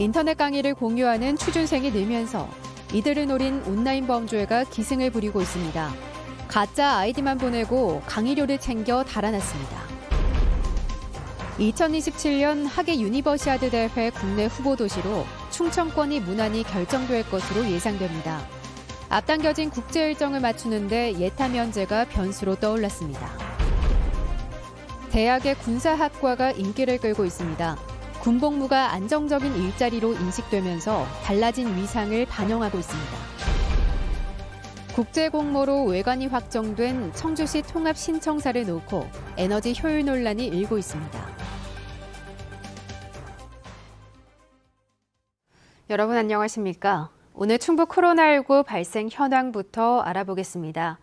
인터넷 강의를 공유하는 취준생이 늘면서 이들을 노린 온라인 범죄가 기승을 부리고 있습니다. 가짜 아이디만 보내고 강의료를 챙겨 달아났습니다. 2027년 하계 유니버시아드 대회 국내 후보 도시로 충청권이 무난히 결정될 것으로 예상됩니다. 앞당겨진 국제 일정을 맞추는데 예타 면제가 변수로 떠올랐습니다. 대학의 군사학과가 인기를 끌고 있습니다. 군복무가 안정적인 일자리로 인식되면서 달라진 위상을 반영하고 있습니다. 국제 공모로 외관이 확정된 청주시 통합 신청사를 놓고 에너지 효율 논란이 일고 있습니다. 여러분 안녕하십니까? 오늘 충북 코로나19 발생 현황부터 알아보겠습니다.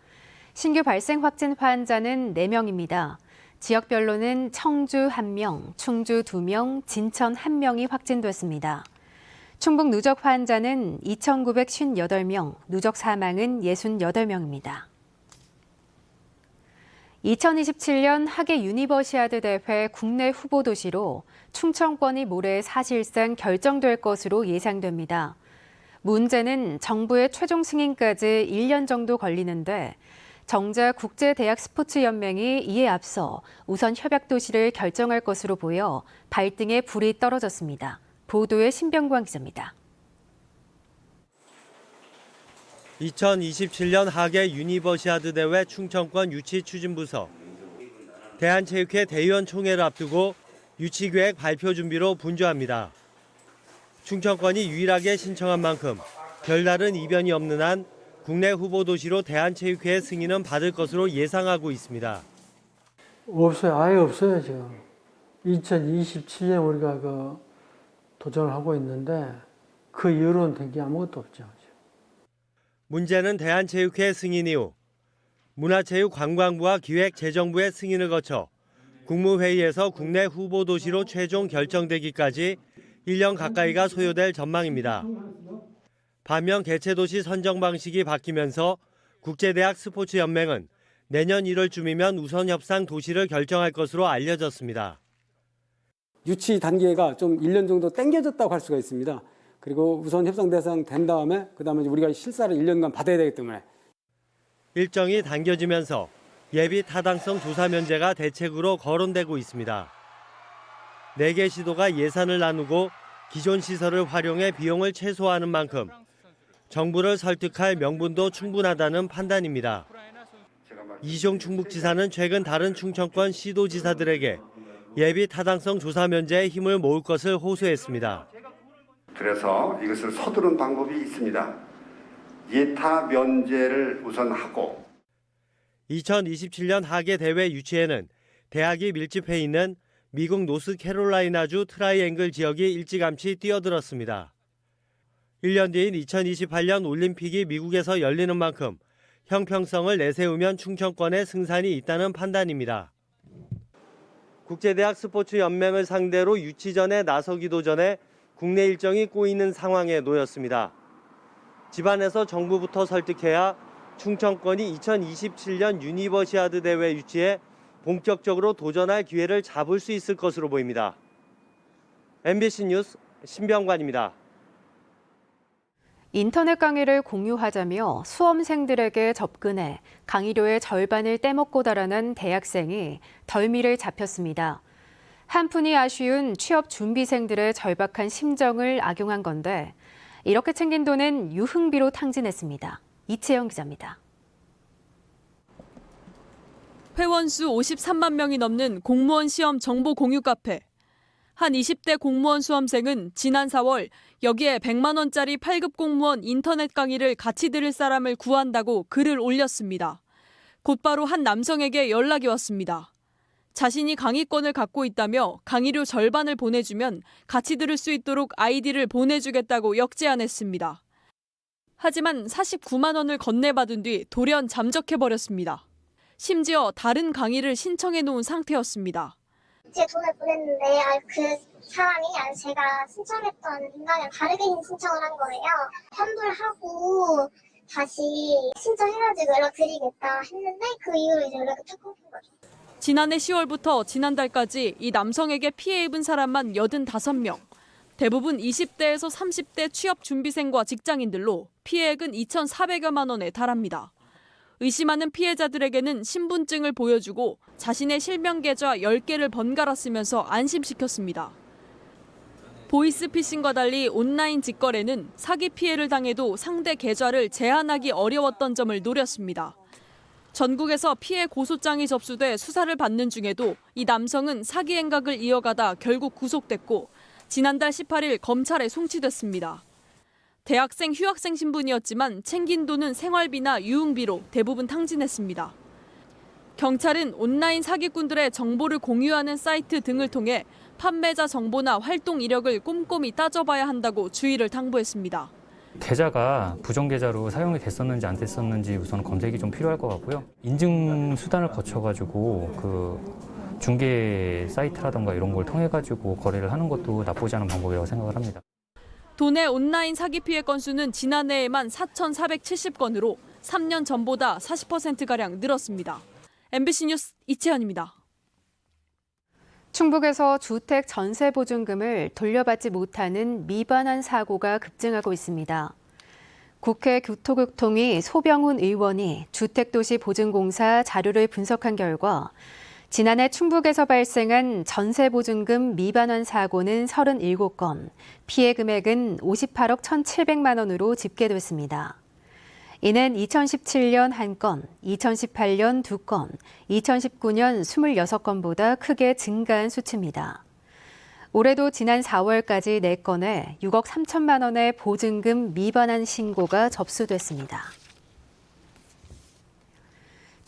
신규 발생 확진 환자는 4명입니다. 지역별로는 청주 1명, 충주 2명, 진천 1명이 확진됐습니다. 충북 누적 환자는 2,958명, 누적 사망은 68명입니다. 2027년 하계 유니버시아드 대회 국내 후보 도시로 충청권이 모레 사실상 결정될 것으로 예상됩니다. 문제는 정부의 최종 승인까지 1년 정도 걸리는데 정자 국제대학 스포츠연맹이 이에 앞서 우선 협약 도시를 결정할 것으로 보여 발등에 불이 떨어졌습니다. 보도에 신병광 기자입니다. 2027년 하계 유니버시아드 대회 충청권 유치 추진부서 대한체육회 대의원 총회를 앞두고 유치 계획 발표 준비로 분주합니다. 충청권이 유일하게 신청한 만큼 별다른 이변이 없는 한 국내 후보 도시로 대한체육회 승인은 받을 것으로 예상하고 있습니다. 없어요. 아예 없어요, 지금. 2027년 우리가 그 도전을 하고 있는데 그 이후로는 된 게 아무것도 없죠. 문제는 대한체육회 승인 이후 문화체육관광부와 기획재정부의 승인을 거쳐 국무회의에서 국내 후보 도시로 최종 결정되기까지 1년 가까이가 소요될 전망입니다. 반면 개최도시 선정 방식이 바뀌면서 국제대학 스포츠연맹은 내년 1월쯤이면 우선 협상 도시를 결정할 것으로 알려졌습니다. 유치 단계가 좀 1년 정도 땡겨졌다고 할 수가 있습니다. 그리고 우선 협상 대상 된 다음에 그다음에 우리가 실사를 1년간 받아야 되기 때문에 일정이 당겨지면서 예비 타당성 조사 면제가 대책으로 거론되고 있습니다. 4개 시도가 예산을 나누고 기존 시설을 활용해 비용을 최소화하는 만큼 정부를 설득할 명분도 충분하다는 판단입니다. 이종 충북지사는 최근 다른 충청권 시도지사들에게 예비 타당성 조사 면제에 힘을 모을 것을 호소했습니다. 그래서 이것을 서두른 방법이 있습니다. 예타 면제를 우선 하고 2027년 하계 대회 유치에는 대학이 밀집해 있는 미국 노스캐롤라이나주 트라이앵글 지역이 일찌감치 뛰어들었습니다. 1년 뒤인 2028년 올림픽이 미국에서 열리는 만큼 형평성을 내세우면 충청권에 승산이 있다는 판단입니다. 국제대학 스포츠 연맹을 상대로 유치전에 나서기도 전에 국내 일정이 꼬이는 상황에 놓였습니다. 집안에서 정부부터 설득해야 충청권이 2027년 유니버시아드 대회 유치에 본격적으로 도전할 기회를 잡을 수 있을 것으로 보입니다. MBC 뉴스 신병관입니다. 인터넷 강의를 공유하자며 수험생들에게 접근해 강의료의 절반을 떼먹고 달아난 대학생이 덜미를 잡혔습니다. 한푼이 아쉬운 취업 준비생들의 절박한 심정을 악용한 건데 이렇게 챙긴 돈은 유흥비로 탕진했습니다. 이채영 기자입니다. 회원수 53만 명이 넘는 공무원 시험 정보 공유 카페. 한 20대 공무원 수험생은 지난 4월 여기에 100만 원짜리 8급 공무원 인터넷 강의를 같이 들을 사람을 구한다고 글을 올렸습니다. 곧바로 한 남성에게 연락이 왔습니다. 자신이 강의권을 갖고 있다며 강의료 절반을 보내주면 같이 들을 수 있도록 아이디를 보내주겠다고 역제안했습니다. 하지만 49만 원을 건네받은 뒤 돌연 잠적해버렸습니다. 심지어 다른 강의를 신청해 놓은 상태였습니다. 제 돈을 보냈는데 아, 그 사람이 아니 제가 신청했던 인간이랑 다르게 신청을 한 거예요. 환불하고 다시 신청해가지고 연락 드리겠다 했는데 그 이후로 이제 연락이 쭉 끊긴 거죠. 지난해 10월부터 지난달까지 이 남성에게 피해 입은 사람만 85명. 대부분 20대에서 30대 취업 준비생과 직장인들로 피해액은 2,400여만 원에 달합니다. 의심하는 피해자들에게는 신분증을 보여주고 자신의 실명 계좌 10개를 번갈아 쓰면서 안심시켰습니다. 보이스피싱과 달리 온라인 직거래는 사기 피해를 당해도 상대 계좌를 제한하기 어려웠던 점을 노렸습니다. 전국에서 피해 고소장이 접수돼 수사를 받는 중에도 이 남성은 사기 행각을 이어가다 결국 구속됐고 지난달 18일 검찰에 송치됐습니다. 대학생 휴학생 신분이었지만 챙긴 돈은 생활비나 유흥비로 대부분 탕진했습니다. 경찰은 온라인 사기꾼들의 정보를 공유하는 사이트 등을 통해 판매자 정보나 활동 이력을 꼼꼼히 따져봐야 한다고 주의를 당부했습니다. 계좌가 부정 계좌로 사용이 됐었는지 안 됐었는지 우선 검색이 좀 필요할 것 같고요. 인증 수단을 거쳐가지고 그 중개 사이트라던가 이런 걸 통해 가지고 거래를 하는 것도 나쁘지 않은 방법이라고 생각을 합니다. 도내 온라인 사기 피해 건수는 지난해에만 4,470건으로 3년 전보다 40%가량 늘었습니다. MBC 뉴스 이채연입니다. 충북에서 주택 전세 보증금을 돌려받지 못하는 미반환 사고가 급증하고 있습니다. 국회 교토교통위 소병훈 의원이 주택도시보증공사 자료를 분석한 결과 지난해 충북에서 발생한 전세보증금 미반환 사고는 37건, 피해 금액은 58억 1,700만 원으로 집계됐습니다. 이는 2017년 1건, 2018년 2건, 2019년 26건보다 크게 증가한 수치입니다. 올해도 지난 4월까지 4건에 6억 3천만 원의 보증금 미반환 신고가 접수됐습니다.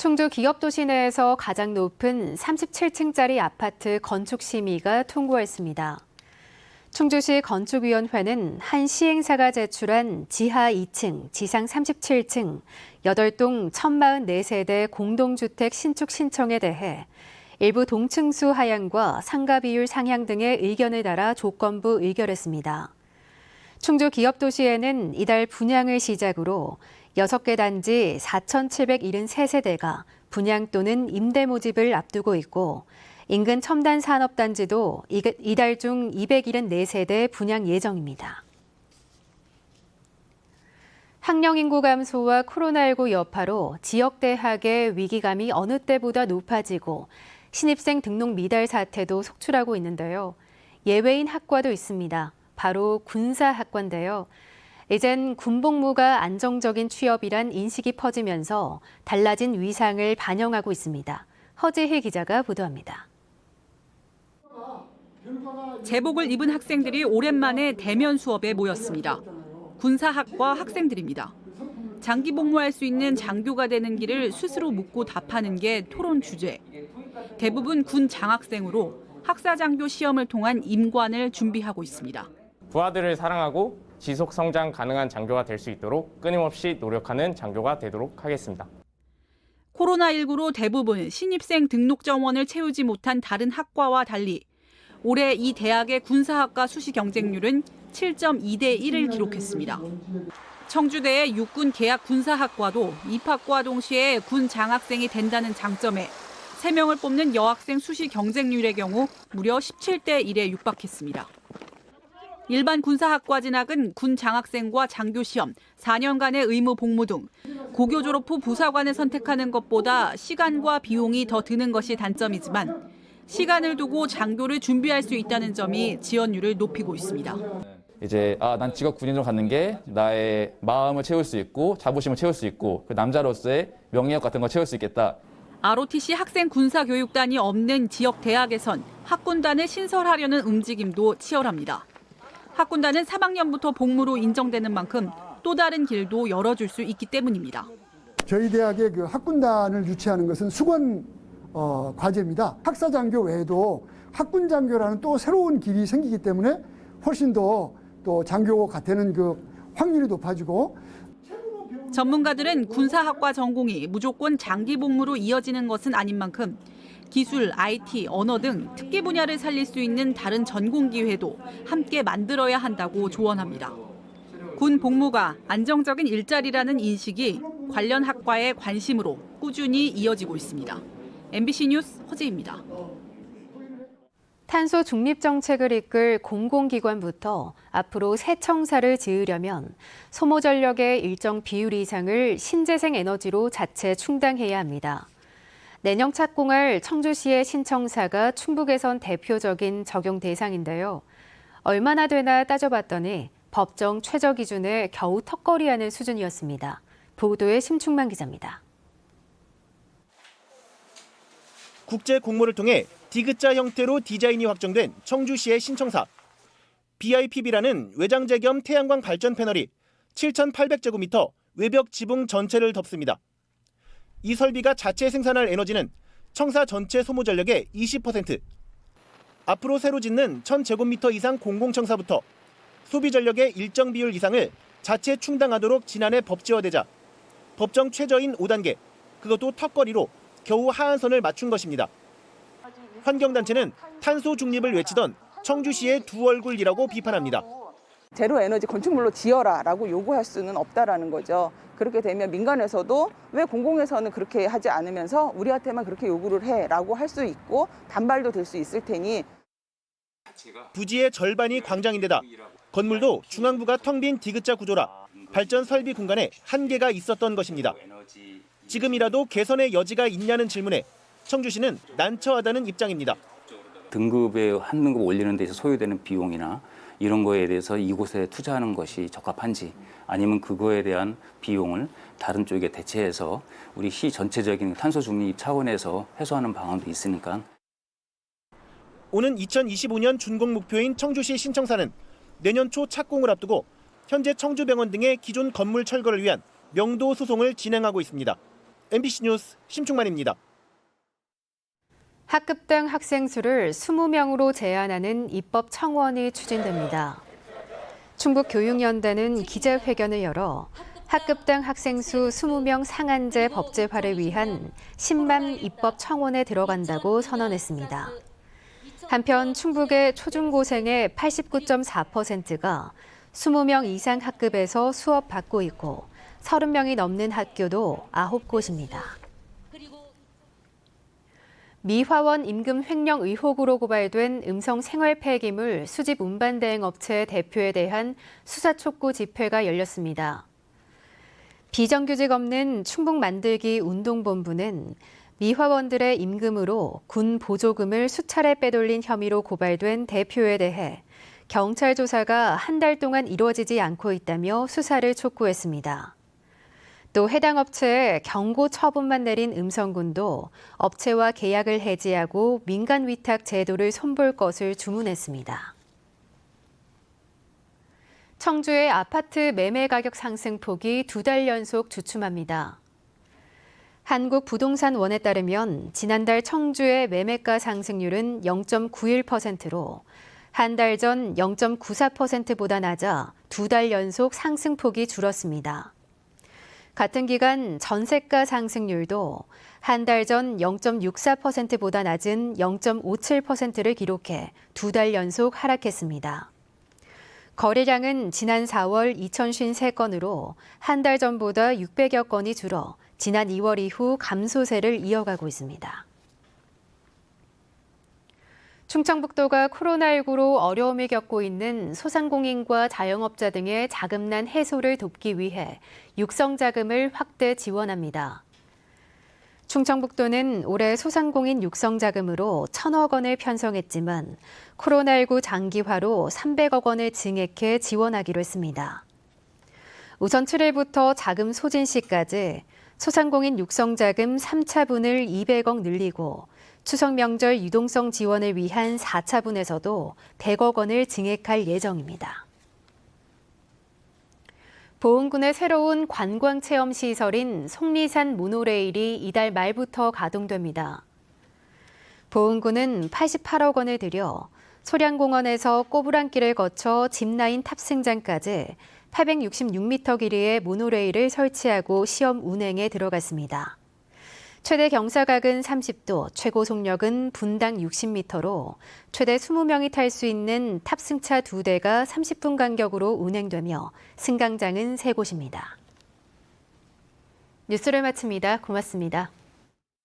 충주 기업도시 내에서 가장 높은 37층짜리 아파트 건축 심의가 통과했습니다. 충주시 건축위원회는 한 시행사가 제출한 지하 2층, 지상 37층, 8동 1044세대 공동주택 신축 신청에 대해 일부 동층수 하향과 상가 비율 상향 등의 의견을 달아 조건부 의결했습니다. 충주 기업도시에는 이달 분양을 시작으로 6개 단지 4,773세대가 분양 또는 임대 모집을 앞두고 있고 인근 첨단 산업단지도 이달 중 274세대 분양 예정입니다. 학령 인구 감소와 코로나19 여파로 지역 대학의 위기감이 어느 때보다 높아지고 신입생 등록 미달 사태도 속출하고 있는데요. 예외인 학과도 있습니다. 바로 군사학과인데요. 이젠 군복무가 안정적인 취업이란 인식이 퍼지면서 달라진 위상을 반영하고 있습니다. 허재희 기자가 보도합니다. 제복을 입은 학생들이 오랜만에 대면 수업에 모였습니다. 군사학과 학생들입니다. 장기 복무할 수 있는 장교가 되는 길을 스스로 묻고 답하는 게 토론 주제. 대부분 군 장학생으로 학사장교 시험을 통한 임관을 준비하고 있습니다. 부하들을 사랑하고 지속 성장 가능한 장교가 될 수 있도록 끊임없이 노력하는 장교가 되도록 하겠습니다. 코로나19로 대부분 신입생 등록 정원을 채우지 못한 다른 학과와 달리 올해 이 대학의 군사학과 수시 경쟁률은 7.2대 1을 기록했습니다. 청주대의 육군 계약 군사학과도 입학과 동시에 군 장학생이 된다는 장점에 3명을 뽑는 여학생 수시 경쟁률의 경우 무려 17대 1에 육박했습니다. 일반 군사학과 진학은 군 장학생과 장교 시험, 4년간의 의무 복무 등 고교 졸업 후 부사관을 선택하는 것보다 시간과 비용이 더 드는 것이 단점이지만 시간을 두고 장교를 준비할 수 있다는 점이 지원율을 높이고 있습니다. 이제 아 난 직업 군인으로 가는 게 나의 마음을 채울 수 있고 자부심을 채울 수 있고 그 남자로서의 명예욕 같은 걸 채울 수 있겠다. ROTC 학생 군사교육단이 없는 지역 대학에선 학군단을 신설하려는 움직임도 치열합니다. 학군단은 3학년부터 복무로 인정되는 만큼 또 다른 길도 열어줄 수 있기 때문입니다. 저희 대학의 그 학군단을 유치하는 것은 수건 어, 과제입니다. 학사 장교 외에도 학군 장교라는 또 새로운 길이 생기기 때문에 훨씬 더 또 장교가 되는 그 확률이 높아지고 전문가들은 군사학과 전공이 무조건 장기 복무로 이어지는 것은 아닌 만큼 기술, IT, 언어 등 특기 분야를 살릴 수 있는 다른 전공 기회도 함께 만들어야 한다고 조언합니다. 군 복무가 안정적인 일자리라는 인식이 관련 학과의 관심으로 꾸준히 이어지고 있습니다. MBC 뉴스 허재입니다. 탄소 중립 정책을 이끌 공공기관부터 앞으로 새 청사를 지으려면 소모 전력의 일정 비율 이상을 신재생 에너지로 자체 충당해야 합니다. 내년 착공할 청주시의 신청사가 충북에선 대표적인 적용 대상인데요. 얼마나 되나 따져봤더니 법정 최저 기준에 겨우 턱걸이하는 수준이었습니다. 보도에 심충만 기자입니다. 국제 공모를 통해 디귿자 형태로 디자인이 확정된 청주시의 신청사. BIPB라는 외장재 겸 태양광 발전 패널이 7,800제곱미터 외벽 지붕 전체를 덮습니다. 이 설비가 자체 생산할 에너지는 청사 전체 소모 전력의 20%. 앞으로 새로 짓는 1,000제곱미터 이상 공공청사부터 소비 전력의 일정 비율 이상을 자체 충당하도록 지난해 법제화되자 법정 최저인 5단계, 그것도 턱걸이로 겨우 하한선을 맞춘 것입니다. 환경단체는 탄소 중립을 외치던 청주시의 두 얼굴이라고 비판합니다. 제로 에너지 건축물로 지어라라고 요구할 수는 없다라는 거죠. 그렇게 되면 민간에서도 왜 공공에서는 그렇게 하지 않으면서 우리한테만 그렇게 요구를 해라고 할 수 있고 반발도 될 수 있을 테니 부지의 절반이 광장인데다 건물도 중앙부가 텅 빈 디귿자 구조라 발전 설비 공간에 한계가 있었던 것입니다. 지금이라도 개선의 여지가 있냐는 질문에 청주시는 난처하다는 입장입니다. 등급에 한 등급 올리는 데서 소요되는 비용이나 이런 거에 대해서 이곳에 투자하는 것이 적합한지 아니면 그거에 대한 비용을 다른 쪽에 대체해서 우리 시 전체적인 탄소 중립 차원에서 해소하는 방안도 있으니까 오는 2025년 준공 목표인 청주시 신청사는 내년 초 착공을 앞두고 현재 청주병원 등의 기존 건물 철거를 위한 명도 소송을 진행하고 있습니다. MBC 뉴스 심충만입니다. 학급당 학생 수를 20명으로 제한하는 입법 청원이 추진됩니다. 충북교육연대는 기자회견을 열어 학급당 학생 수 20명 상한제 법제화를 위한 10만 입법 청원에 들어간다고 선언했습니다. 한편 충북의 초중고생의 89.4%가 20명 이상 학급에서 수업 받고 있고 30명이 넘는 학교도 9곳입니다. 미화원 임금 횡령 의혹으로 고발된 음성 생활 폐기물 수집 운반 대행 업체 대표에 대한 수사 촉구 집회가 열렸습니다. 비정규직 없는 충북 만들기 운동본부는 미화원들의 임금으로 군 보조금을 수차례 빼돌린 혐의로 고발된 대표에 대해 경찰 조사가 한 달 동안 이루어지지 않고 있다며 수사를 촉구했습니다. 또 해당 업체에 경고 처분만 내린 음성군도 업체와 계약을 해지하고 민간 위탁 제도를 손볼 것을 주문했습니다. 청주의 아파트 매매 가격 상승폭이 두 달 연속 주춤합니다. 한국부동산원에 따르면 지난달 청주의 매매가 상승률은 0.91%로 한 달 전 0.94%보다 낮아 두 달 연속 상승폭이 줄었습니다. 같은 기간 전세가 상승률도 한 달 전 0.64%보다 낮은 0.57%를 기록해 두 달 연속 하락했습니다. 거래량은 지난 4월 2,053건으로 한 달 전보다 600여 건이 줄어 지난 2월 이후 감소세를 이어가고 있습니다. 충청북도가 코로나19로 어려움을 겪고 있는 소상공인과 자영업자 등의 자금난 해소를 돕기 위해 육성 자금을 확대 지원합니다. 충청북도는 올해 소상공인 육성 자금으로 1천억 원을 편성했지만 코로나19 장기화로 300억 원을 증액해 지원하기로 했습니다. 우선 7일부터 자금 소진 시까지 소상공인 육성 자금 3차분을 200억 늘리고 추석 명절 유동성 지원을 위한 4차분에서도 100억 원을 증액할 예정입니다. 보은군의 새로운 관광 체험 시설인 속리산 모노레일이 이달 말부터 가동됩니다. 보은군은 88억 원을 들여 소량공원에서 꼬부랑길을 거쳐 짚라인 탑승장까지 866m 길이의 모노레일을 설치하고 시험 운행에 들어갔습니다. 최대 경사각은 30도, 최고 속력은 분당 60m로 최대 20명이 탈 수 있는 탑승차 2대가 30분 간격으로 운행되며 승강장은 3곳입니다. 뉴스를 마칩니다. 고맙습니다.